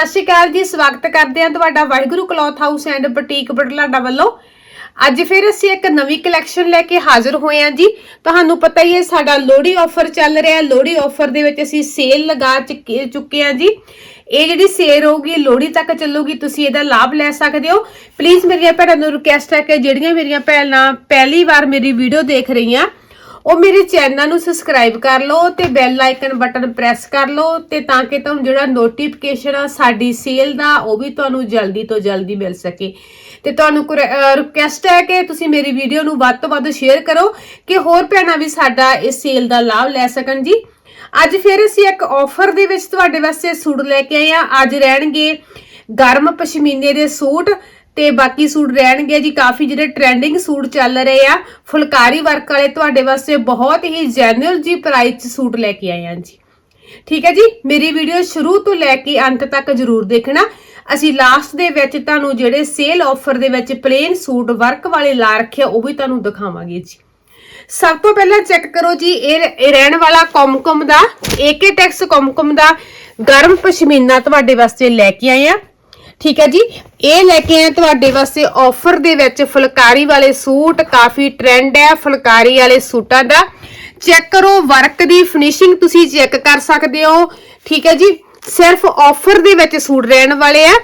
ਸਤਿ ਸ਼੍ਰੀ ਅਕਾਲ ਜੀ, ਸਵਾਗਤ ਕਰਦੇ ਹਾਂ ਤੁਹਾਡਾ Waheguru cloth house and boutique Budhlada ਵੱਲੋਂ। ਅੱਜ ਫਿਰ ਅਸੀਂ ਇੱਕ ਨਵੀਂ ਕਲੈਕਸ਼ਨ ਲੈ ਕੇ ਹਾਜ਼ਰ ਹੋਏ ਹਾਂ ਜੀ। ਤੁਹਾਨੂੰ ਪਤਾ ਹੀ ਹੈ, ਸਾਡਾ ਲੋਹੜੀ ਆਫਰ ਚੱਲ ਰਿਹਾ ਲੋਹੜੀ ਆਫਰ ਦੇ ਵਿੱਚ ਅਸੀਂ ਸੇਲ ਲਗਾ ਚੁੱਕੇ ਚੁੱਕੇ ਹਾਂ ਜੀ। ਇਹ ਜਿਹੜੀ ਸੇਲ ਹੋਊਗੀ, ਲੋਹੜੀ ਤੱਕ ਚੱਲੂਗੀ, ਤੁਸੀਂ ਇਹਦਾ ਲਾਭ ਲੈ ਸਕਦੇ ਹੋ। ਪਲੀਜ਼ ਮੇਰੀਆਂ ਭੈਣਾਂ ਨੂੰ ਰਿਕੁਐਸਟ ਹੈ ਕਿ ਜਿਹੜੀਆਂ ਮੇਰੀਆਂ ਭੈਣਾਂ ਪਹਿਲੀ ਵਾਰ ਮੇਰੀ ਵੀਡੀਓ ਦੇਖ ਰਹੀਆਂ ਉਹ ਮੇਰੇ ਚੈਨਲ ਨੂੰ ਸਬਸਕ੍ਰਾਈਬ ਕਰ ਲਓ ਤੇ ਬੈਲ ਆਈਕਨ ਬਟਨ ਪ੍ਰੈਸ ਕਰ ਲਓ ਤੇ ਤਾਂ ਕਿ ਤੁਹਾਨੂੰ ਜਿਹੜਾ ਨੋਟੀਫਿਕੇਸ਼ਨ ਆ ਸਾਡੀ ਸੇਲ ਦਾ ਉਹ ਵੀ ਤੁਹਾਨੂੰ ਜਲਦੀ ਤੋਂ ਜਲਦੀ ਮਿਲ ਸਕੇ। ਤੇ ਤੁਹਾਨੂੰ ਰਿਕੁਐਸਟ ਹੈ ਕਿ ਤੁਸੀਂ ਮੇਰੀ ਵੀਡੀਓ ਨੂੰ ਵੱਧ ਤੋਂ ਵੱਧ ਸ਼ੇਅਰ ਕਰੋ ਕਿ ਹੋਰ ਭੈਣਾਂ ਵੀ ਸਾਡਾ ਇਸ ਸੇਲ ਦਾ ਲਾਭ ਲੈ ਸਕਣ ਜੀ। ਅੱਜ ਫਿਰ ਅਸੀਂ ਇੱਕ ਆਫਰ ਦੇ ਵਿੱਚ ਤੁਹਾਡੇ ਵਾਸਤੇ ਸੂਟ ਲੈ ਕੇ ਆਏ ਆ ਅੱਜ ਰਹਿਣਗੇ ਗਰਮ ਪਸ਼ਮੀਨੇ ਦੇ ਸੂਟ। ਤੇ ਬਾਕੀ ਸੂਟ ਰਹਿਣਗੇ ਜੀ ਕਾਫੀ ਜਿਹੜੇ ਟ੍ਰੈਂਡਿੰਗ ਸੂਟ ਚੱਲ ਰਹੇ ਆ। ਫੁਲਕਾਰੀ ਵਰਕ ਵਾਲੇ ਤੁਹਾਡੇ ਵਾਸਤੇ ਬਹੁਤ ਹੀ ਜੈਨੂਅਲ ਜੀ ਪ੍ਰਾਈਸ 'ਚ ਸੂਟ ਲੈ ਕੇ ਆਏ ਆ ਜੀ। ਠੀਕ ਹੈ ਜੀ ਮੇਰੀ ਵੀਡੀਓ ਸ਼ੁਰੂ ਤੋਂ ਲੈ ਕੇ ਅੰਤ ਤੱਕ ਜਰੂਰ ਦੇਖਣਾ। ਅਸੀਂ ਲਾਸਟ ਦੇ ਵਿੱਚ ਤੁਹਾਨੂੰ ਜਿਹੜੇ ਸੇਲ ਆਫਰ ਦੇ ਵਿੱਚ ਪਲੇਨ ਸੂਟ ਵਰਕ ਵਾਲੇ ਲਾ ਰੱਖੇ ਆ, ਉਹ ਵੀ ਤੁਹਾਨੂੰ ਦਿਖਾਵਾਂਗੇ ਜੀ। ਸਭ ਤੋਂ ਪਹਿਲਾਂ ਚੈੱਕ ਕਰੋ ਜੀ ਇਹ ਰਹਿਣ ਵਾਲਾ ਕੋਮਕਮ ਦਾ ਏਕੇ ਟੈਕਸ ਕੋਮਕਮ ਦਾ ਗਰਮ ਪਸ਼ਮੀਨਾ ਤੁਹਾਡੇ ਵਾਸਤੇ ਲੈ ਕੇ ਆਏ ਆ। ਠੀਕ ਹੈ ਜੀ। ਇਹ ਲੈ ਕੇ ਆਏ ਤੁਹਾਡੇ ਵਾਸਤੇ ਆਫਰ ਦੇ ਵਿੱਚ ਫੁਲਕਾਰੀ ਵਾਲੇ ਸੂਟ, ਕਾਫੀ ਟ੍ਰੈਂਡ ਹੈ ਫੁਲਕਾਰੀ ਵਾਲੇ ਸੂਟਾਂ ਦਾ। ਚੈੱਕ ਕਰੋ ਵਰਕ ਦੀ ਫਿਨਿਸ਼ਿੰਗ ਤੁਸੀਂ ਚੈੱਕ ਕਰ ਸਕਦੇ ਹੋ। ਠੀਕ ਹੈ ਜੀ। ਸਿਰਫ ਆਫਰ ਦੇ ਵਿੱਚ ਸੂਟ ਰਹਿਣ ਵਾਲੇ ਆ।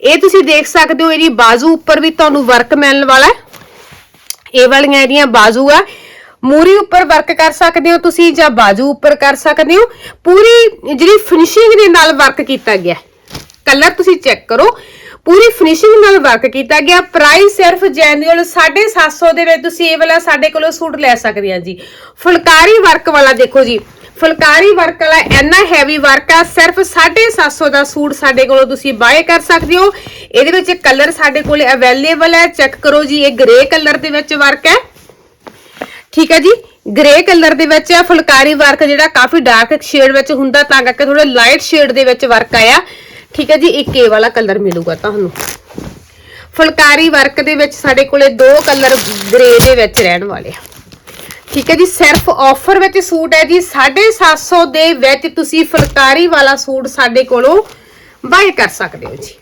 ਇਹ ਤੁਸੀਂ ਦੇਖ ਸਕਦੇ ਹੋ, ਇਹਦੀ ਬਾਜ਼ੂ ਉੱਪਰ ਵੀ ਤੁਹਾਨੂੰ ਵਰਕ ਮਿਲਣ ਵਾਲਾ ਇਹ ਵਾਲੀਆਂ ਇਹਦੀਆਂ ਬਾਜ਼ੂ ਆ। ਮੂਰੀ ਉੱਪਰ ਵਰਕ ਕਰ ਸਕਦੇ ਹੋ ਤੁਸੀਂ ਜਾਂ ਬਾਜ਼ੂ ਉੱਪਰ ਕਰ ਸਕਦੇ ਹੋ। ਪੂਰੀ ਜਿਹੜੀ ਫਿਨਿਸ਼ਿੰਗ ਦੇ ਨਾਲ ਵਰਕ ਕੀਤਾ ਗਿਆ। ਕਲਰ ਤੁਸੀਂ ਚੈੱਕ ਕਰੋ। ਪੂਰੀ ਫਿਨਿਸ਼ਿੰਗ ਨਾਲ ਵਰਕ ਕੀਤਾ ਗਿਆ। ਪ੍ਰਾਈਸ ਸਿਰਫ ਜੈਨੂਅਲ 750 ਦੇ ਵਿੱਚ ਤੁਸੀਂ ਇਹ ਵਾਲਾ ਸਾਡੇ ਕੋਲੋਂ ਸੂਟ ਲੈ ਸਕਦੇ ਆ ਜੀ। ਫੁਲਕਾਰੀ ਵਰਕ ਵਾਲਾ ਦੇਖੋ ਜੀ। ਫੁਲਕਾਰੀ ਵਰਕ ਵਾਲਾ ਇੰਨਾ ਹੈਵੀ ਵਰਕ ਆ, ਸਿਰਫ 750 ਦਾ ਸੂਟ ਸਾਡੇ ਕੋਲੋਂ ਤੁਸੀਂ ਬਾਏ ਕਰ ਸਕਦੇ ਹੋ। ਇਹਦੇ ਵਿੱਚ ਕਲਰ ਸਾਡੇ ਕੋਲੇ ਅਵੇਲੇਬਲ ਹੈ। ਚੈੱਕ ਕਰੋ ਜੀ, ਇਹ ਗ੍ਰੇ ਕਲਰ ਦੇ ਵਿੱਚ ਵਰਕ ਹੈ। ਠੀਕ ਹੈ ਜੀ? ਗ੍ਰੇ ਕਲਰ ਦੇ ਵਿੱਚ ਫੁਲਕਾਰੀ ਵਰਕ ਜਿਹੜਾ ਕਾਫੀ ਡਾਰਕ ਸ਼ੇਡ ਵਿੱਚ ਹੁੰਦਾ, ਤਾਂ ਕਰਕੇ ਥੋੜਾ ਲਾਈਟ ਸ਼ੇਡ ਦੇ ਵਿੱਚ ਵਰਕ ਆਇਆ। ਠੀਕ ਹੈ ਜੀ ਇੱਕ ਇਹ ਵਾਲਾ ਕਲਰ ਮਿਲੂਗਾ ਤੁਹਾਨੂੰ। ਫੁਲਕਾਰੀ ਵਰਕ ਦੇ ਵਿੱਚ ਸਾਡੇ ਕੋਲੇ ਦੋ ਕਲਰ ਗ੍ਰੇ ਦੇ ਵਿੱਚ ਰਹਿਣ ਵਾਲੇ ਆ। ਠੀਕ ਹੈ ਜੀ, ਸਿਰਫ ਆਫਰ ਵਿੱਚ ਸੂਟ ਹੈ ਜੀ 750 ਦੇ ਵਿੱਚ ਤੁਸੀਂ ਫੁਲਕਾਰੀ ਵਾਲਾ ਸੂਟ ਸਾਡੇ ਕੋਲੋਂ ਬਾਏ ਕਰ ਸਕਦੇ ਹੋ ਜੀ।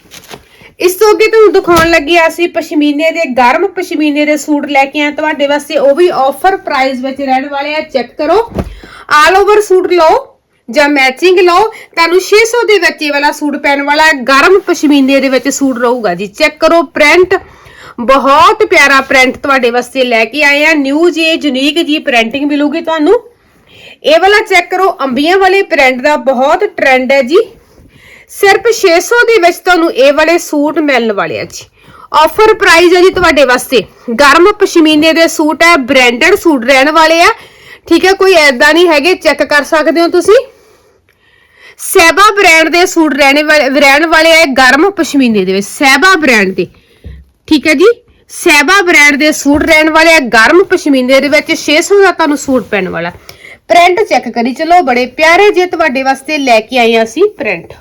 ਇਸ ਤੋਂ ਅੱਗੇ ਤੁਹਾਨੂੰ ਦਿਖਾਉਣ ਲੱਗੇ ਆ ਅਸੀਂ ਪਸ਼ਮੀਨੇ ਦੇ, ਗਰਮ ਪਸ਼ਮੀਨੇ ਦੇ ਸੂਟ ਲੈ ਕੇ ਆਏ। ਤੁਹਾਡੇ ਵਾਸਤੇ ਉਹ ਵੀ ਆਫਰ ਪ੍ਰਾਈਸ ਵਿੱਚ ਰਹਿਣ ਵਾਲੇ ਆ ਚੈੱਕ ਕਰੋ। ਆਲ ਓਵਰ ਸੂਟ ਲਓ ਜਾਂ ਮੈਚਿੰਗ ਲਓ, ਤੁਹਾਨੂੰ 600 ਦੇ ਵਿੱਚ ਇਹ ਵਾਲਾ ਸੂਟ ਪੈਣ ਵਾਲਾ ਗਰਮ ਪਸ਼ਮੀਨੇ ਦੇ ਵਿੱਚ ਸੂਟ ਰਹੂਗਾ ਜੀ। ਚੈੱਕ ਕਰੋ ਪ੍ਰਿੰਟ ਬਹੁਤ ਪਿਆਰਾ ਪ੍ਰਿੰਟ ਤੁਹਾਡੇ ਵਾਸਤੇ ਲੈ ਕੇ ਆਏ ਆ। ਨਿਊ ਜੀ ਯੂਨੀਕ ਜੀ ਪ੍ਰਿੰਟਿੰਗ ਮਿਲੂਗੀ ਤੁਹਾਨੂੰ। ਇਹ ਵਾਲਾ ਚੈੱਕ ਕਰੋ, ਅੰਬੀਆਂ ਵਾਲੇ ਪ੍ਰਿੰਟ ਦਾ ਬਹੁਤ ਟ੍ਰੈਂਡ ਹੈ ਜੀ। ਸਿਰਫ 600 ਦੇ ਵਿੱਚ ਤੁਹਾਨੂੰ ਇਹ ਵਾਲੇ ਸੂਟ ਮਿਲਣ ਵਾਲੇ ਆ ਜੀ। ਆਫਰ ਪ੍ਰਾਈਸ ਹੈ ਜੀ ਤੁਹਾਡੇ ਵਾਸਤੇ। ਗਰਮ ਪਸ਼ਮੀਨੇ ਦੇ ਸੂਟ ਹੈ ਬ੍ਰਾਂਡਡ ਸੂਟ ਰਹਿਣ ਵਾਲੇ ਆ। ਠੀਕ ਹੈ, ਕੋਈ ਐਦਾਂ ਨਹੀਂ ਹੈਗੇ ਚੈੱਕ ਕਰ ਸਕਦੇ ਹੋ ਤੁਸੀਂ। ਸੈਬਾ ਬ੍ਰਾਂਡ ਦੇ ਸੂਟ ਰਹਿਣੇ ਵਾਲੇ ਰਹਿਣ ਵਾਲੇ ਆ ਗਰਮ ਪਸ਼ਮੀਨੇ ਦੇ ਵਿੱਚ, ਸੈਬਾ ਬ੍ਰਾਂਡ ਦੇ। ਠੀਕ ਹੈ ਜੀ? ਸੈਬਾ ਬ੍ਰਾਂਡ ਦੇ ਸੂਟ ਰਹਿਣ ਵਾਲੇ ਆ, ਗਰਮ ਪਸ਼ਮੀਨੇ ਦੇ ਵਿੱਚ 600 ਦਾ ਤੁਹਾਨੂੰ ਸੂਟ ਪੈਣ ਵਾਲਾ। ਪ੍ਰਿੰਟ ਚੈੱਕ ਕਰੀ ਚਲੋ, ਬੜੇ ਪਿਆਰੇ ਜੇ ਤੁਹਾਡੇ ਵਾਸਤੇ ਲੈ ਕੇ ਆਏ ਹਾਂ ਅਸੀਂ ਪ੍ਰਿੰਟ।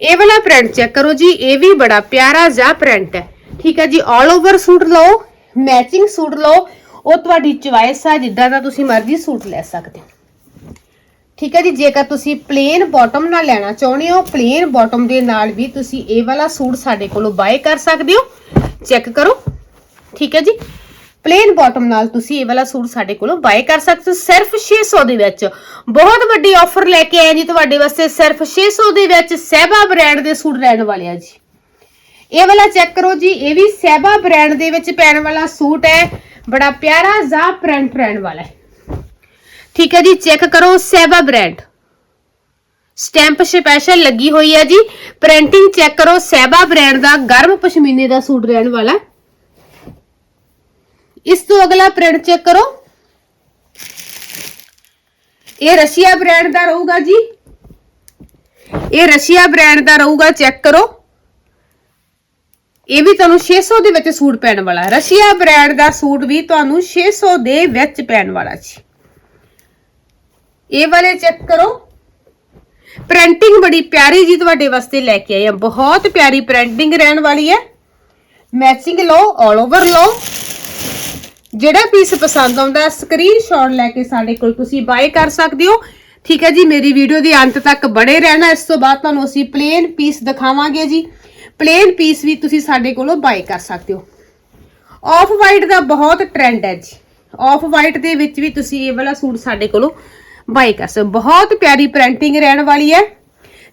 ਇਹ ਵਾਲਾ ਪ੍ਰਿੰਟ ਚੈੱਕ ਕਰੋ ਜੀ, ਇਹ ਵੀ ਬੜਾ ਪਿਆਰਾ ਜਿਹਾ ਪ੍ਰਿੰਟ ਹੈ। ਠੀਕ ਹੈ ਜੀ 올 ਓਵਰ ਸੂਟ ਲਓ ਮੈਚਿੰਗ ਸੂਟ ਲਓ, ਉਹ ਤੁਹਾਡੀ ਚੁਆਇਸ ਆ, ਜਿੱਦਾਂ ਦਾ ਤੁਸੀਂ ਮਰਜ਼ੀ ਸੂਟ ਲੈ ਸਕਦੇ ਹੋ। ਠੀਕ ਹੈ ਜੀ, ਜੇਕਰ ਤੁਸੀਂ ਪਲੇਨ ਬਾਟਮ ਨਾਲ ਲੈਣਾ ਚਾਹੁੰਦੇ ਹੋ ਪਲੇਨ ਬਾਟਮ ਦੇ ਨਾਲ ਵੀ ਤੁਸੀਂ ਇਹ ਵਾਲਾ ਸੂਟ ਸਾਡੇ ਕੋਲੋਂ ਬਾਏ ਕਰ ਸਕਦੇ ਹੋ। ਚੈੱਕ ਕਰੋ। ਠੀਕ ਹੈ ਜੀ। ਪਲੇਨ ਬਾਟਮ ਨਾਲ ਤੁਸੀਂ ਇਹ ਵਾਲਾ ਸੂਟ ਸਾਡੇ ਕੋਲੋਂ ਬਾਏ ਕਰ ਸਕਦੇ ਹੋ, ਸਿਰਫ 600 ਦੇ ਵਿੱਚ। ਬਹੁਤ ਵੱਡੀ ਆਫਰ ਲੈ ਕੇ ਆਏ ਜੀ ਤੁਹਾਡੇ ਵਾਸਤੇ, ਸਿਰਫ 600 ਦੇ ਵਿੱਚ ਸਹਿਬਾ ਬ੍ਰਾਂਡ ਦੇ ਸੂਟ ਲੈਣ ਵਾਲੇ ਆ ਜੀ। ਇਹ ਵਾਲਾ ਚੈੱਕ ਕਰੋ ਜੀ, ਇਹ ਵੀ ਸਹਿਬਾ ਬ੍ਰਾਂਡ ਦੇ ਵਿੱਚ ਪੈਣ ਵਾਲਾ ਸੂਟ ਹੈ। ਬੜਾ ਪਿਆਰਾ ਜ਼ਾ ਪ੍ਰਿੰਟ ਰਹਿਣ ਵਾਲਾ ਹੈ। ਠੀਕ ਹੈ ਜੀ ਚੈੱਕ ਕਰੋ ਸਹਿਬਾ ਬ੍ਰਾਂਡ। ਸਟੈਂਪ ਸਪੈਸ਼ਲ ਲੱਗੀ ਹੋਈ ਹੈ ਜੀ। ਪ੍ਰਿੰਟਿੰਗ ਚੈੱਕ ਕਰੋ ਸੈਬਾ ਬ੍ਰਾਂਡ ਦਾ, ਗਰਮ ਪਸ਼ਮੀਨੇ ਦਾ ਸੂਟ ਰਹਿਣ ਵਾਲਾ ਇਸ ਤੋਂ ਅਗਲਾ ਪ੍ਰਿੰਟ ਚੈੱਕ ਕਰੋ। ਇਹ ਰਸ਼ੀਆ ਬ੍ਰਾਂਡ ਦਾ ਰਹੂਗਾ ਜੀ। ਇਹ ਰਸ਼ੀਆ ਬ੍ਰਾਂਡ ਦਾ ਰਹੂਗਾ ਚੈੱਕ ਕਰੋ। ਇਹ ਵੀ ਤੁਹਾਨੂੰ 600 ਦੇ ਵਿੱਚ ਸੂਟ ਪੈਣ ਵਾਲਾ ਰਸ਼ੀਆ ਬ੍ਰਾਂਡ ਦਾ ਸੂਟ ਵੀ ਤੁਹਾਨੂੰ 600 ਦੇ ਵਿੱਚ ਪੈਣ ਵਾਲਾ ਜੀ। ਇਹ ਵਾਲੇ ਚੈੱਕ ਕਰੋ। ਪ੍ਰਿੰਟਿੰਗ ਬੜੀ ਪਿਆਰੀ ਜੀ ਤੁਹਾਡੇ ਵਾਸਤੇ ਲੈ ਕੇ ਆਏ ਆ ਬਹੁਤ ਪਿਆਰੀ ਪ੍ਰਿੰਟਿੰਗ ਰਹਿਣ ਵਾਲੀ ਹੈ। ਮੈਚਿੰਗ ਲਓ 올 ਓਵਰ ਲਓ। ਜਿਹੜਾ ਪੀਸ ਪਸੰਦ ਆਉਂਦਾ ਸਕਰੀਨਸ਼ਾਟ ਲੈ ਕੇ ਸਾਡੇ ਕੋਲ ਤੁਸੀਂ ਬਾਏ ਕਰ ਸਕਦੇ ਹੋ। ਠੀਕ ਹੈ ਜੀ, ਮੇਰੀ ਵੀਡੀਓ ਦੇ ਅੰਤ ਤੱਕ ਬੜੇ ਰਹਿਣਾ। ਇਸ ਤੋਂ ਬਾਅਦ ਤੁਹਾਨੂੰ ਅਸੀਂ ਪਲੇਨ ਪੀਸ ਦਿਖਾਵਾਂਗੇ ਜੀ। ਪਲੇਨ ਪੀਸ ਵੀ ਤੁਸੀਂ ਸਾਡੇ ਕੋਲੋਂ ਬਾਏ ਕਰ ਸਕਦੇ ਹੋ। ਆਫ ਵਾਈਟ ਦਾ ਬਹੁਤ ਟ੍ਰੈਂਡ ਹੈ ਜੀ। ਆਫ ਵਾਈਟ ਦੇ ਵਿੱਚ ਵੀ ਤੁਸੀਂ ਇਹ ਵਾਲਾ ਸੂਟ ਸਾਡੇ ਕੋਲੋਂ ਬਾਈ ਕਰ ਸਕਦੇ ਬਹੁਤ ਪਿਆਰੀ ਪ੍ਰਿੰਟਿੰਗ ਰਹਿਣ ਵਾਲੀ ਹੈ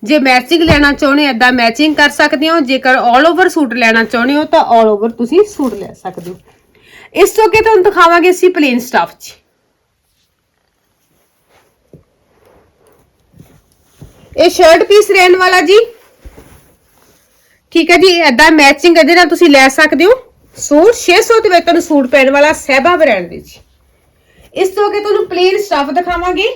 ਜੇ ਮੈਚਿੰਗ ਲੈਣਾ ਚਾਹੁੰਦੇ ਹੋ, ਏਦਾਂ ਮੈਚਿੰਗ ਕਰ ਸਕਦੇ ਹੋ। ਜੇਕਰ 올 ਓਵਰ ਸੂਟ ਲੈਣਾ ਚਾਹੁੰਦੇ ਹੋ, ਤਾਂ 올 ਓਵਰ ਤੁਸੀਂ ਸੂਟ ਲੈ ਸਕਦੇ ਹੋ। ਇਸ ਤੋਂ ਅੱਗੇ ਤੁਹਾਨੂੰ ਦਿਖਾਵਾਂਗੇ ਅਸੀਂ ਪਲੇਨ ਸਟਾਫ 'ਚ ਇਹ ਸ਼ਰਟ ਪੀਸ ਰਹਿਣ ਵਾਲਾ ਜੀ। ਠੀਕ ਹੈ ਜੀ, ਏਦਾਂ ਮੈਚਿੰਗ ਇਹਦੇ ਨਾਲ ਤੁਸੀਂ ਲੈ ਸਕਦੇ ਹੋ। ਸੂਟ 600 ਦੇ ਵਿੱਚ ਤੁਹਾਨੂੰ ਸੂਟ ਪੈਣ ਵਾਲਾ ਸਹਿਬਾ ਬ੍ਰਾਂਡ ਦੇ ਜੀ। ਇਸ ਤੋਂ ਅੱਗੇ ਤੁਹਾਨੂੰ ਪਲੇਨ ਸਟਾਫ ਦਿਖਾਵਾਂਗੇ।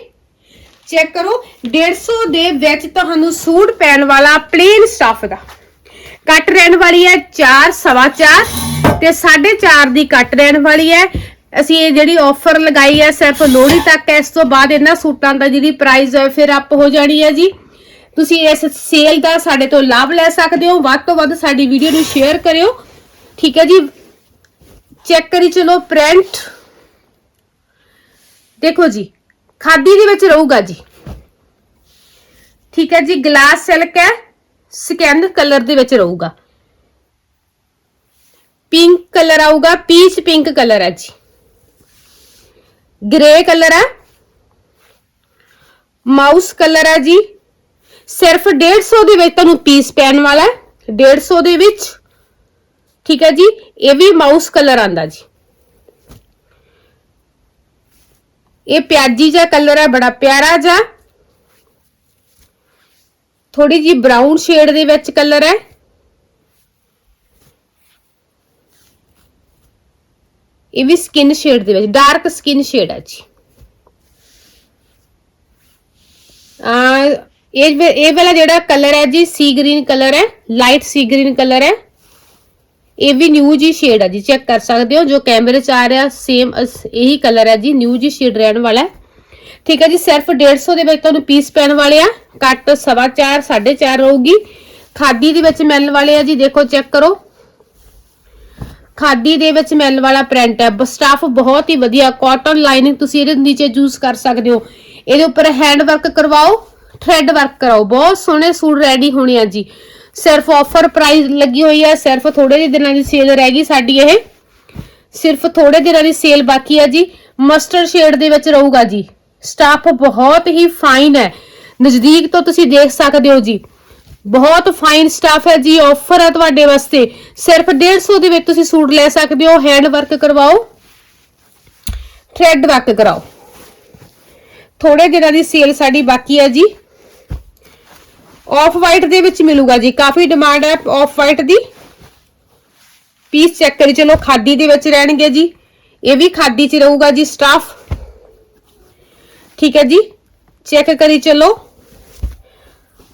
ਚੈੱਕ ਕਰੋ। 150 ਦੇ ਵਿੱਚ ਤੁਹਾਨੂੰ ਸੂਟ ਪੈਣ ਵਾਲਾ ਪਲੇਨ ਸਟਾਫ ਦਾ। ਕੱਟ ਰਹਿਣ ਵਾਲੀ ਹੈ 4 ਸਵਾ 4 ਤੇ 4.5 ਦੀ ਕੱਟ ਰਹਿਣ ਵਾਲੀ ਹੈ। ਅਸੀਂ ਇਹ ਜਿਹੜੀ ਆਫਰ ਲਗਾਈ ਹੈ ਸਿਰਫ ਲੋਹੜੀ ਤੱਕ ਹੈ ਇਸ ਤੋਂ ਬਾਅਦ ਇਹਨਾਂ ਸੂਟਾਂ ਦਾ ਜਿਹੜੀ ਪ੍ਰਾਈਸ ਹੈ ਫਿਰ ਅਪ ਹੋ ਜਾਣੀ ਹੈ ਜੀ। ਤੁਸੀਂ ਇਸ ਸੇਲ ਦਾ ਸਾਡੇ ਤੋਂ ਲਾਭ ਲੈ ਸਕਦੇ ਹੋ। ਵੱਧ ਤੋਂ ਵੱਧ ਸਾਡੀ ਵੀਡੀਓ ਨੂੰ ਸ਼ੇਅਰ ਕਰਿਓ। ਠੀਕ ਹੈ ਜੀ। ਚੈੱਕ ਕਰੀ ਚਲੋ ਪ੍ਰਿੰਟ ਦੇਖੋ ਜੀ। ਖਾਦੀ ਦੇ ਵਿੱਚ ਰਹੂਗਾ ਜੀ। ਠੀਕ ਹੈ ਜੀ ਗਲਾਸ ਸਿਲਕ ਹੈ ਸਕੈਨ ਕਲਰ ਦੇ ਵਿੱਚ ਰਹੂਗਾ। ਪਿੰਕ ਕਲਰ ਆਊਗਾ ਪੀਚ ਪਿੰਕ ਕਲਰ ਹੈ ਜੀ। ਗ੍ਰੇ ਕਲਰ ਹੈ ਮਾਊਸ ਕਲਰ ਹੈ ਜੀ। ਸਿਰਫ 150 ਦੇ ਵਿੱਚ ਤੁਹਾਨੂੰ ਪੀਸ ਪੈਣ ਵਾਲਾ ਹੈ 150 ਦੇ ਵਿੱਚ। ਠੀਕ ਹੈ ਜੀ, ਇਹ ਵੀ ਮਾਊਸ ਕਲਰ ਆਂਦਾ ਜੀ। ਇਹ ਪਿਆਜੀ ਜਿਹਾ ਕਲਰ ਹੈ ਬੜਾ ਪਿਆਰਾ ਜਿਹਾ ਥੋੜੀ ਜੀ ਬਰਾਊਨ ਸ਼ੇਡ ਦੇ ਵਿੱਚ ਕਲਰ ਹੈ ਇਹ ਵੀ ਸਕਿਨ ਸ਼ੇਡ ਦੇ ਵਿੱਚ ਡਾਰਕ ਸਕਿਨ ਸ਼ੇਡ ਹੈ ਜੀ ਆ ਇਹ ਵੇ- ਇਹ ਵਾਲਾ ਜਿਹੜਾ ਕਲਰ ਹੈ ਜੀ ਸੀ ਗ੍ਰੀਨ ਕਲਰ ਹੈ ਲਾਈਟ ਸੀ ਗ੍ਰੀਨ ਕਲਰ ਹੈ ਇਹ ਵੀ ਨਿਊ ਜੀ ਸ਼ੇਡ ਹੈ ਜੀ ਚੈੱਕ ਕਰ ਸਕਦੇ ਹੋ, ਜੋ ਕੈਮਰੇ 'ਚ ਆ ਰਿਹਾ ਸੇਮ ਇਹੀ ਕਲਰ ਹੈ ਜੀ ਨਿਊ ਜੀ ਸ਼ੇਡ ਰਹਿਣ ਵਾਲਾ ਹੈ। ਠੀਕ ਹੈ ਜੀ, ਸਿਰਫ 150 ਦੇ ਵਿੱਚ ਤੁਹਾਨੂੰ ਪੀਸ ਪੈਣ ਵਾਲੇ ਆ ਕੱਟ 4.5 4.5 ਰਹੂਗੀ। ਖਾਦੀ ਦੇ ਵਿੱਚ ਮਿਲਣ ਵਾਲੇ ਆ ਜੀ, ਦੇਖੋ ਚੈੱਕ ਕਰੋ। ਖਾਦੀ ਦੇ ਵਿੱਚ ਮਿਲਣ ਵਾਲਾ ਪ੍ਰਿੰਟ ਹੈ ਸਟਾਫ ਬਹੁਤ ਹੀ ਵਧੀਆ ਕਾਟਨ ਲਾਈਨਿੰਗ ਤੁਸੀਂ ਇਹਦੇ ਨੀਚੇ ਯੂਜ਼ ਕਰ ਸਕਦੇ ਹੋ। ਇਹਦੇ ਉੱਪਰ ਹੈਂਡ ਵਰਕ ਕਰਵਾਓ ਥ੍ਰੈਡ ਵਰਕ ਕਰਾਓ, ਬਹੁਤ ਸੋਹਣੇ ਸੂਟ ਰੈਡੀ ਹੋਣੇ ਆ ਜੀ। ਸਿਰਫ ਆਫਰ ਪ੍ਰਾਈਸ ਲੱਗੀ ਹੋਈ ਹੈ ਸਿਰਫ ਥੋੜੇ ਜਿਹੇ ਦਿਨਾਂ ਦੀ ਸੇਲ ਰਹਿ ਗਈ ਸਾਡੀ ਇਹ। ਸਿਰਫ ਥੋੜੇ ਦਿਨਾਂ ਦੀ ਸੇਲ ਬਾਕੀ ਹੈ ਜੀ। ਮਸਟਰਡ ਸ਼ੇਡ ਦੇ ਵਿੱਚ ਰਹੂਗਾ ਜੀ। ਸਟਾਫ ਬਹੁਤ ਹੀ ਫਾਈਨ ਹੈ। ਨਜ਼ਦੀਕ ਤੋਂ ਤੁਸੀਂ ਦੇਖ ਸਕਦੇ ਹੋ ਜੀ। ਬਹੁਤ ਫਾਈਨ ਸਟਾਫ ਹੈ ਜੀ ਆਫਰ ਹੈ ਤੁਹਾਡੇ ਵਾਸਤੇ। ਸਿਰਫ 150 ਦੇ ਵਿੱਚ ਤੁਸੀਂ ਸੂਟ ਲੈ ਸਕਦੇ ਹੋ। ਹੈਂਡ ਵਰਕ ਕਰਵਾਓ। ਥ੍ਰੈਡ ਵਰਕ ਕਰਾਓ। ਥੋੜੇ ਦਿਨਾਂ ਦੀ ਸੇਲ ਸਾਡੀ ਬਾਕੀ ਹੈ ਜੀ। ਆਫ ਵਾਈਟ ਦੇ ਵਿੱਚ ਮਿਲੂਗਾ ਜੀ। ਕਾਫੀ ਡਿਮਾਂਡ ਹੈ ਆਫ ਵਾਈਟ ਦੀ। ਪੀਸ ਚੈੱਕ ਕਰੀ ਚਲੋ ਖਾਦੀ ਦੇ ਵਿੱਚ ਰਹਿਣਗੇ ਜੀ। ਇਹ ਵੀ ਖਾਦੀ 'ਚ ਰਹੂਗਾ ਜੀ ਸਟਾਫ ਠੀਕ ਹੈ ਜੀ। ਚੈੱਕ ਕਰੀ ਚਲੋ।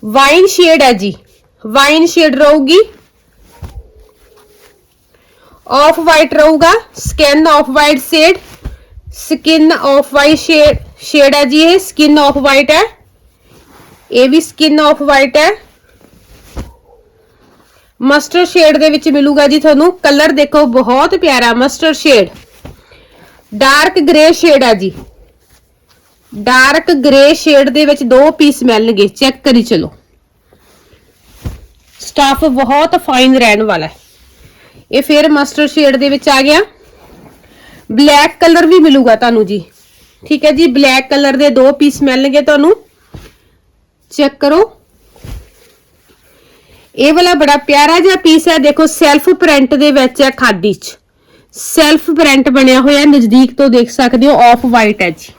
ਵਾਈਨ ਸ਼ੇਡ ਹੈ ਜੀ। ਵਾਈਨ ਸ਼ੇਡ ਰਹੂਗੀ। ਆਫ ਵਾਈਟ ਰਹੂਗਾ। Skin off white shade skin off white shade shade ਹੈ ਜੀ ਇਹ। ਸਕਿਨ ਆਫ ਵਾਈਟ ਹੈ। ਇਹ ਵੀ ਸਕਿਨ ਆਫ ਵਾਈਟ ਹੈ। ਮਸਟਰਡ ਸ਼ੇਡ ਦੇ ਵਿੱਚ ਮਿਲੂਗਾ ਜੀ ਤੁਹਾਨੂੰ। ਕਲਰ ਦੇਖੋ, ਬਹੁਤ ਪਿਆਰਾ mustard shade dark grey shade ਹੈ ਜੀ। ਡਾਰਕ ਗ੍ਰੇ ਸ਼ੇਡ ਦੇ ਵਿੱਚ ਦੋ ਪੀਸ ਮਿਲਣਗੇ। ਚੈੱਕ ਕਰੀ ਚਲੋ। ਸਟਾਫ ਬਹੁਤ ਫਾਈਨ ਰਹਿਣ ਵਾਲਾ ਹੈ। ਇਹ ਫਿਰ ਮਸਟਰਡ ਸ਼ੇਡ ਦੇ ਵਿੱਚ ਆ ਗਿਆ। ਬਲੈਕ ਕਲਰ ਵੀ ਮਿਲੂਗਾ ਤੁਹਾਨੂੰ ਜੀ। ਠੀਕ ਹੈ ਜੀ ਬਲੈਕ ਕਲਰ ਦੇ ਦੋ ਪੀਸ ਮਿਲਣਗੇ ਤੁਹਾਨੂੰ। ਚੈੱਕ ਕਰੋ। ਇਹ ਵਾਲਾ ਬੜਾ ਪਿਆਰਾ ਜਿਹਾ ਪੀਸ ਹੈ, ਦੇਖੋ ਸੈਲਫ ਪ੍ਰਿੰਟ ਦੇ ਵਿੱਚ ਹੈ ਖਾਦੀ 'ਚ। ਸੈਲਫ ਪ੍ਰਿੰਟ ਬਣਿਆ ਹੋਇਆ, ਨਜ਼ਦੀਕ ਤੋਂ ਦੇਖ ਸਕਦੇ ਹੋ ਆਫ ਵਾਈਟ ਹੈ ਜੀ।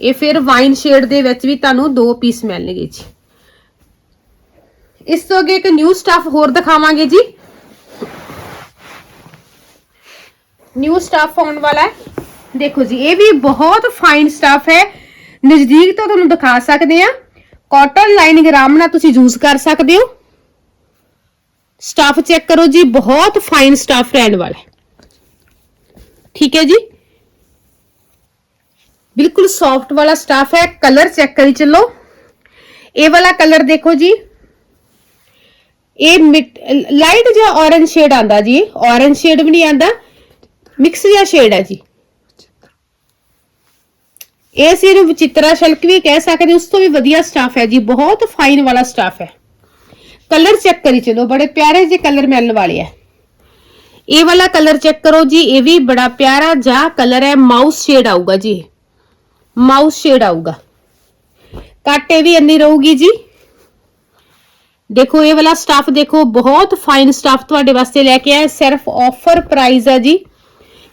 ਇਹ ਫਿਰ ਵਾਈਨ ਸ਼ੇਡ ਦੇ ਵਿੱਚ ਵੀ ਤੁਹਾਨੂੰ ਦੋ ਪੀਸ ਮਿਲਣਗੇ ਜੀ। ਇਸ ਤੋਂ ਅੱਗੇ ਇੱਕ ਨਿਊ ਸਟਾਫ ਹੋਰ ਦਿਖਾਵਾਂਗੇ ਜੀ। ਨਿਊ ਸਟਾਫ ਆਉਣ ਵਾਲਾ ਹੈ। ਦੇਖੋ ਜੀ, ਇਹ ਵੀ ਬਹੁਤ ਫਾਈਨ ਸਟਾਫ ਹੈ। ਨਜ਼ਦੀਕ ਤੋਂ ਤੁਹਾਨੂੰ ਦਿਖਾ ਸਕਦੇ ਆ ਕਾਟਨ ਲਾਈਨਿੰਗ ਆਰਾਮ ਨਾਲ ਤੁਸੀਂ ਯੂਜ਼ ਕਰ ਸਕਦੇ ਹੋ। ਸਟਾਫ ਚੈੱਕ ਕਰੋ ਜੀ, ਬਹੁਤ ਫਾਈਨ ਸਟਾਫ ਰਹਿਣ ਵਾਲਾ ਠੀਕ ਹੈ ਜੀ? ਬਿਲਕੁਲ ਸੌਫਟ ਵਾਲਾ ਸਟਾਫ ਹੈ ਕਲਰ ਚੈੱਕ ਕਰੀ ਚੱਲੋ। ਇਹ ਵਾਲਾ ਕਲਰ ਦੇਖੋ ਜੀ। ਇਹ ਲਾਈਟ ਜਿਹਾ orange ਸ਼ੇਡ ਆਂਦਾ ਜੀ orange ਸ਼ੇਡ ਵੀ ਨਹੀਂ ਆਂਦਾ ਮਿਕਸ ਜਿਹਾ ਸ਼ੇਡ ਹੈ ਜੀ। ਇਹ ਸੀ ਇਹਨੂੰ ਵਿਚਿਤਰਾ ਸ਼ਲਕ ਵੀ ਕਹਿ ਸਕਦੇ, ਉਸ ਤੋਂ ਵੀ ਵਧੀਆ ਸਟਾਫ ਹੈ ਜੀ, ਬਹੁਤ ਫਾਈਨ ਵਾਲਾ ਸਟਾਫ ਹੈ। ਕਲਰ ਚੈੱਕ ਕਰੀ ਚਲੋ, ਬੜੇ ਪਿਆਰੇ ਜਿਹੇ ਕਲਰ ਮਿਲਣ ਵਾਲੇ ਆ ਇਹ ਵਾਲਾ ਕਲਰ ਚੈੱਕ ਕਰੋ ਜੀ, ਇਹ ਵੀ ਬੜਾ ਪਿਆਰਾ ਜਿਹਾ ਕਲਰ ਹੈ ਮਾਊਸ ਸ਼ੇਡ ਆਊਗਾ ਜੀ। ਮਾਊਸ ਸ਼ੇਡ ਆਊਗਾ। ਕੱਟ ਇਹ ਵੀ ਇੰਨੀ ਰਹੂਗੀ ਜੀ। ਦੇਖੋ, ਇਹ ਵਾਲਾ ਸਟਾਫ ਦੇਖੋ, ਬਹੁਤ ਫਾਈਨ ਸਟਾਫ ਤੁਹਾਡੇ ਵਾਸਤੇ ਲੈ ਕੇ ਆਇਆ, ਸਿਰਫ ਆਫਰ ਪ੍ਰਾਈਸ ਹੈ ਜੀ।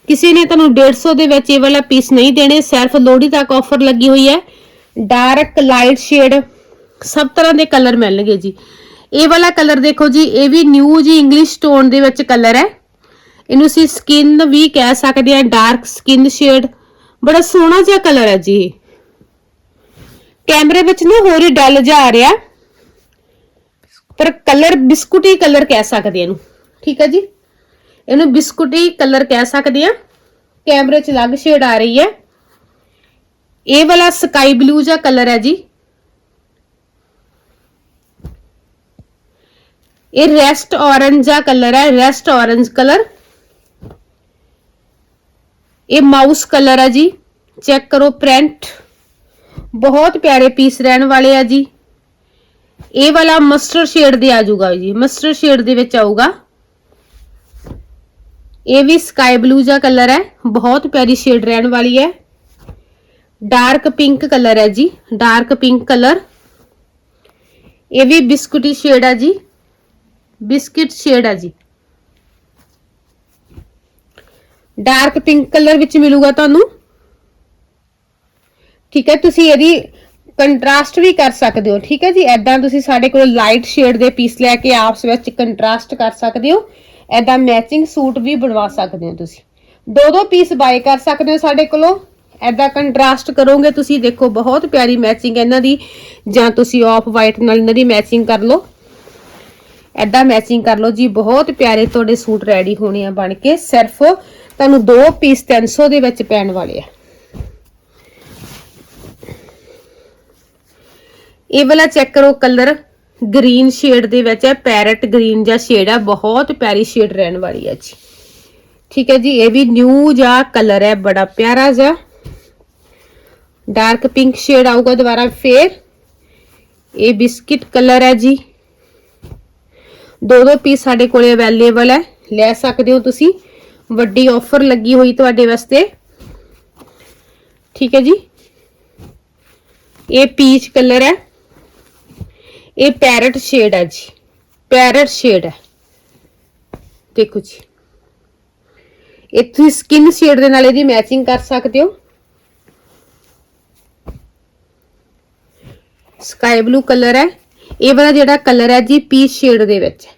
ਕਿਸੇ ਨੇ ਤੁਹਾਨੂੰ 150 ਦੇ ਵਿੱਚ ਇਹ ਵਾਲਾ ਪੀਸ ਨਹੀਂ ਦੇਣੇ, ਸਿਰਫ ਲੋਹੜੀ ਤੱਕ ਆਫਰ ਲੱਗੀ ਹੋਈ ਹੈ। ਡਾਰਕ ਲਾਈਟ ਸ਼ੇਡ ਸਭ ਤਰ੍ਹਾਂ ਦੇ ਕਲਰ ਮਿਲਣਗੇ ਜੀ। ਇਹ ਵਾਲਾ ਕਲਰ ਦੇਖੋ ਜੀ, ਇਹ ਵੀ ਨਿਊ ਜੀ ਇੰਗਲਿਸ਼ ਟੋਨ ਦੇ ਵਿੱਚ ਕਲਰ ਹੈ। ਇਹਨੂੰ ਅਸੀਂ ਸਕਿਨ ਵੀ ਕਹਿ ਸਕਦੇ ਹਾਂ ਡਾਰਕ ਸਕਿਨ ਸ਼ੇਡ ਬੜਾ ਸੋਹਣਾ ਜਿਹਾ ਕਲਰ ਹੈ ਜੀ ਇਹ। ਕੈਮਰੇ ਵਿੱਚ ਨਾ ਹੋਰ ਹੀ ਡਲ ਜਾ ਆ ਰਿਹਾ। ਪਰ ਕਲਰ ਬਿਸਕੁਟੀ ਕਲਰ ਕਹਿ ਸਕਦੇ ਇਹਨੂੰ। ਠੀਕ ਹੈ ਜੀ? ਇਹਨੂੰ ਬਿਸਕੁਟੀ ਕਲਰ ਕਹਿ ਸਕਦੇ ਆ ਕੈਮਰੇ 'ਚ ਅਲੱਗ ਸ਼ੇਡ ਆ ਰਹੀ ਹੈ। ਇਹ ਵਾਲਾ ਸਕਾਈ ਬਲੂ ਜਿਹਾ ਕਲਰ ਹੈ ਜੀ। ਇਹ ਰੈਸਟ ਔਰੰਜ ਜਿਹਾ ਕਲਰ ਹੈ ਰੈਸਟ ਔਰੰਜ ਕਲਰ ਇਹ ਮਾਊਸ ਕਲਰ ਹੈ ਜੀ। ਚੈੱਕ ਕਰੋ ਪ੍ਰਿੰਟ ਬਹੁਤ ਪਿਆਰੇ ਪੀਸ ਰਹਿਣ ਵਾਲੇ ਆ ਜੀ। ਇਹ ਵਾਲਾ ਮਸਟਰਡ ਸ਼ੇਡ ਦੇ ਆ ਜਾਊਗਾ ਜੀ। ਮਸਟਰਡ ਸ਼ੇਡ ਦੇ ਵਿੱਚ ਆਊਗਾ। ਇਹ ਵੀ ਸਕਾਈ ਬਲੂ ਜਿਹਾ ਕਲਰ ਹੈ, ਬਹੁਤ ਪਿਆਰੀ ਸ਼ੇਡ ਰਹਿਣ ਵਾਲੀ ਹੈ। ਡਾਰਕ ਪਿੰਕ ਕਲਰ ਹੈ ਜੀ ਡਾਰਕ ਪਿੰਕ ਕਲਰ ਇਹ ਵੀ ਬਿਸਕੁਟੀ ਸ਼ੇਡ ਹੈ ਜੀ, ਬਿਸਕਿਟ ਸ਼ੇਡ ਹੈ ਜੀ। ਡਾਰਕ ਪਿੰਕ ਕਲਰ ਵਿੱਚ ਮਿਲੂਗਾ ਤੁਹਾਨੂੰ। ਠੀਕ ਹੈ, ਤੁਸੀਂ ਇਹਦੀ ਕੰਟਰਾਸਟ ਵੀ ਕਰ ਸਕਦੇ ਹੋ, ਠੀਕ ਹੈ ਜੀ? ਐਦਾਂ ਤੁਸੀਂ ਸਾਡੇ ਕੋਲ ਲਾਈਟ ਸ਼ੇਡ ਦੇ ਪੀਸ ਲੈ ਕੇ ਆਪਸ ਵਿੱਚ ਕੰਟਰਾਸਟ ਕਰ ਸਕਦੇ ਹੋ। ਐਦਾਂ ਮੈਚਿੰਗ ਸੂਟ ਵੀ ਬਣਵਾ ਸਕਦੇ ਹੋ ਤੁਸੀਂ। ਦੋ ਦੋ ਪੀਸ ਬਾਏ ਕਰ ਸਕਦੇ ਹੋ ਸਾਡੇ ਕੋਲੋਂ। ਐਦਾਂ ਕੰਟਰਾਸਟ ਕਰੋਗੇ ਤੁਸੀਂ, ਦੇਖੋ ਬਹੁਤ ਪਿਆਰੀ ਮੈਚਿੰਗ ਇਹਨਾਂ ਦੀ। ਜਾਂ ਤੁਸੀਂ ਆਫ ਵਾਈਟ ਨਾਲ ਇਹਨਾਂ ਦੀ ਮੈਚਿੰਗ ਕਰ ਲਓ। ਐਦਾਂ ਮੈਚਿੰਗ ਕਰ ਲਓ ਜੀ, ਬਹੁਤ ਪਿਆਰੇ ਤੁਹਾਡੇ ਸੂਟ ਰੈਡੀ ਹੋਣੇ ਆ ਬਣ ਕੇ। ਸਿਰਫ ਤੁਹਾਨੂੰ ਦੋ ਪੀਸ 300 ਦੇ ਵਿੱਚ ਪੈਣ ਵਾਲੇ ਆ। ਇਹ ਵਾਲਾ ਚੈੱਕ ਕਰੋ ਕਲਰ ਗ੍ਰੀਨ ਸ਼ੇਡ ਦੇ ਵਿੱਚ ਹੈ ਪੈਰਟ ਗ੍ਰੀਨ ਜਾਂ ਸ਼ੇਡ ਹੈ, ਬਹੁਤ ਪਿਆਰੀ ਸ਼ੇਡ ਰਹਿਣ ਵਾਲੀ ਹੈ ਜੀ। ਠੀਕ ਹੈ ਜੀ, ਇਹ ਵੀ ਨਿਊ ਜਿਹਾ ਕਲਰ ਹੈ, ਬੜਾ ਪਿਆਰਾ ਜਿਹਾ। ਡਾਰਕ ਪਿੰਕ ਸ਼ੇਡ ਆਊਗਾ ਦੁਬਾਰਾ ਫੇਰ। ਇਹ ਬਿਸਕਿਟ ਕਲਰ ਹੈ ਜੀ। ਦੋ ਦੋ ਪੀਸ ਸਾਡੇ ਕੋਲੇ ਅਵੇਲੇਬਲ ਹੈ। ਲੈ ਸਕਦੇ ਹੋ ਤੁਸੀਂ। ਵੱਡੀ ਆਫਰ ਲੱਗੀ ਹੋਈ ਤੁਹਾਡੇ ਵਾਸਤੇ। ਠੀਕ ਹੈ ਜੀ। ਇਹ ਪੀਚ ਕਲਰ ਹੈ। ਇਹ ਪੈਰਟ ਸ਼ੇਡ ਹੈ ਜੀ। ਪੈਰਟ ਸ਼ੇਡ ਹੈ ਦੇਖੋ ਜੀ। ਇਹ ਤੁਸੀਂ ਸਕਿਨ ਸ਼ੇਡ ਦੇ ਨਾਲ ਇਹਦੀ ਮੈਚਿੰਗ ਕਰ ਸਕਦੇ ਹੋ। ਸਕਾਈ ਬਲੂ ਕਲਰ ਹੈ ਇਹ ਵਾਲਾ ਜਿਹੜਾ ਕਲਰ ਹੈ ਜੀ ਪੀਸ ਸ਼ੇਡ ਦੇ ਵਿੱਚ। ਹੈ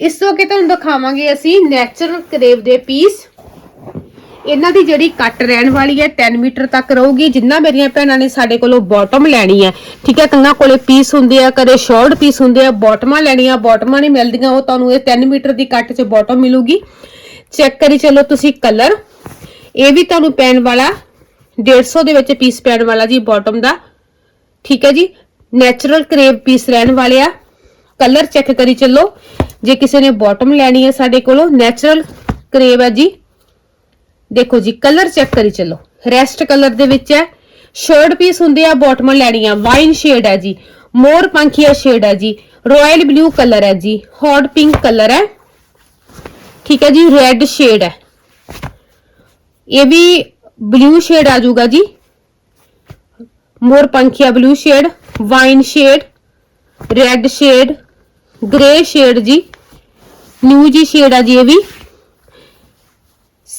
ਇਸ ਤੋਂ ਅੱਗੇ ਤੁਹਾਨੂੰ ਦਿਖਾਵਾਂਗੇ ਅਸੀਂ ਨੈਚੁਰਲ ਕਰੇਵ ਦੇ ਪੀਸ ਇਹਨਾਂ ਦੀ ਜਿਹੜੀ ਕੱਟ ਰਹਿਣ ਵਾਲੀ ਹੈ 10 ਮੀਟਰ ਤੱਕ ਰਹੂਗੀ, ਜਿੰਨਾ ਮੇਰੀਆਂ ਭੈਣਾਂ ਨੇ ਸਾਡੇ ਕੋਲੋਂ ਬਾਟਮ ਲੈਣੀ ਹੈ, ਠੀਕ ਹੈ ਕੰਗਾ ਕੋਲੇ ਪੀਸ ਹੁੰਦੇ ਆ, ਕਦੇ ਸ਼ਾਰਟ ਪੀਸ ਹੁੰਦੇ ਆ ਬਾਟਮਾਂ ਲੈਣੀਆਂ ਬਾਟਮਾਂ ਨਹੀਂ ਮਿਲਦੀਆਂ, ਉਹ ਤੁਹਾਨੂੰ ਇਹ 10 ਮੀਟਰ ਦੀ ਕੱਟ 'ਚ ਬਾਟਮ ਮਿਲੂਗੀ। ਚੈੱਕ ਕਰੀ ਚਲੋ ਤੁਸੀਂ ਕਲਰ ਇਹ ਵੀ ਤੁਹਾਨੂੰ ਪੈਣ ਵਾਲਾ 150 ਦੇ ਵਿੱਚ ਪੀਸ ਪੈਣ ਵਾਲਾ ਜੀ ਬਾਟਮ ਦਾ। ਠੀਕ ਹੈ ਜੀ ਨੈਚੁਰਲ ਕਰੇਵ ਪੀਸ ਰਹਿਣ ਵਾਲੇ ਆ। ਕਲਰ ਚੈੱਕ ਕਰੀ ਚੱਲੋ। ਜੇ ਕਿਸੇ ਨੇ ਬਾਟਮ ਲੈਣੀ ਹੈ ਸਾਡੇ ਕੋਲੋਂ ਨੈਚੁਰਲ ਕਰੇਵ ਹੈ ਜੀ। ਦੇਖੋ ਜੀ ਕਲਰ ਚੈੱਕ ਕਰੀ ਚੱਲੋ। ਰੈਸਟ ਕਲਰ ਦੇ ਵਿੱਚ ਹੈ। ਸ਼ਰਟ ਪੀਸ ਹੁੰਦੇ ਆ ਬਾਟਮਾਂ ਲੈਣੀਆਂ। ਵਾਈਨ ਸ਼ੇਡ ਹੈ ਜੀ। ਮੋਰ ਪੰਖੀਆ ਸ਼ੇਡ ਹੈ ਜੀ। ਰਾਇਲ ਬਲੂ ਕਲਰ ਹੈ ਜੀ। ਹੌਟ ਪਿੰਕ ਕਲਰ ਹੈ। ਠੀਕ ਹੈ ਜੀ ਰੈੱਡ ਸ਼ੇਡ ਹੈ। ਇਹ ਵੀ ਬਲੂ ਸ਼ੇਡ ਆ ਜਾਊਗਾ ਜੀ। ਮੋਰ ਪੰਖੀਆ blue shade wine shade red shade grey shade ਜੀ। ਨਿਊ ਜੀ ਸ਼ੇਡ ਆ ਜੀ ਇਹ ਵੀ।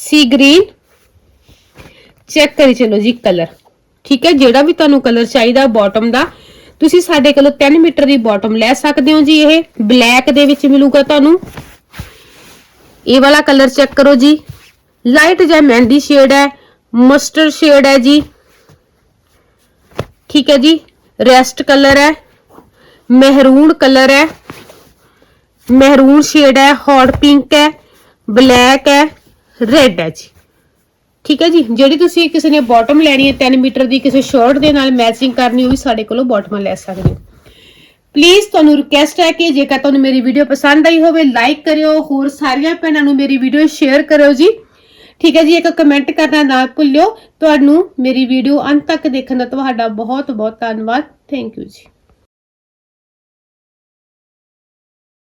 ਸੀ ਗ੍ਰੀਨ। ਚੈੱਕ ਕਰੀ ਚਲੋ ਜੀ ਕਲਰ। ਠੀਕ ਹੈ, ਜਿਹੜਾ ਵੀ ਤੁਹਾਨੂੰ ਕਲਰ ਚਾਹੀਦਾ ਬਾਟਮ ਦਾ, ਤੁਸੀਂ ਸਾਡੇ ਕੋਲੋਂ 10 ਮੀਟਰ ਦੀ ਬਾਟਮ ਲੈ ਸਕਦੇ ਹੋ ਜੀ ਇਹ। ਬਲੈਕ ਦੇ ਵਿੱਚ ਮਿਲੂਗਾ ਤੁਹਾਨੂੰ। ਇਹ ਵਾਲਾ ਕਲਰ ਚੈੱਕ ਕਰੋ ਜੀ। ਲਾਈਟ ਜਾਂ ਮਹਿੰਦੀ ਸ਼ੇਡ ਹੈ ਮਸਟਰਡ ਸ਼ੇਡ ਹੈ ਜੀ। ਠੀਕ ਹੈ ਜੀ ਰੈਸਟ ਕਲਰ ਹੈ। ਮਹਿਰੂਨ ਕਲਰ ਹੈ। ਮਹਿਰੂਨ ਸ਼ੇਡ ਹੈ ਹੌਟ ਪਿੰਕ ਹੈ। ਬਲੈਕ ਹੈ। ਰੈੱਡ ਹੈ ਜੀ। ਠੀਕ ਹੈ ਜੀ? ਜਿਹੜੀ ਤੁਸੀਂ ਕਿਸੇ ਨੇ ਬਾਟਮ ਲੈਣੀ ਹੈ 10 ਮੀਟਰ ਦੀ ਕਿਸੇ ਸ਼ਰਟ ਦੇ ਨਾਲ ਮੈਚਿੰਗ ਕਰਨੀ, ਉਹ ਵੀ ਸਾਡੇ ਕੋਲੋਂ ਬਾਟਮਾਂ ਲੈ ਸਕਦੇ ਹੋ। ਪਲੀਜ਼ ਤੁਹਾਨੂੰ ਰਿਕਵੈਸਟ ਹੈ ਕਿ ਜੇਕਰ ਤੁਹਾਨੂੰ ਮੇਰੀ ਵੀਡੀਓ ਪਸੰਦ ਆਈ ਹੋਵੇ ਲਾਈਕ ਕਰਿਓ, ਹੋਰ ਸਾਰੀਆਂ ਭੈਣਾਂ ਨੂੰ ਮੇਰੀ ਵੀਡੀਓ ਸ਼ੇਅਰ ਕਰਿਓ ਜੀ। ਠੀਕ ਹੈ ਜੀ? ਇੱਕ ਕਮੈਂਟ ਕਰਨਾ ਨਾ ਭੁੱਲਿਓ। ਤੁਹਾਨੂੰ ਮੇਰੀ ਵੀਡੀਓ ਅੰਤ ਤੱਕ ਦੇਖਣ ਦਾ ਤੁਹਾਡਾ ਬਹੁਤ ਬਹੁਤ ਧੰਨਵਾਦ। ਥੈਂਕ ਯੂ ਜੀ।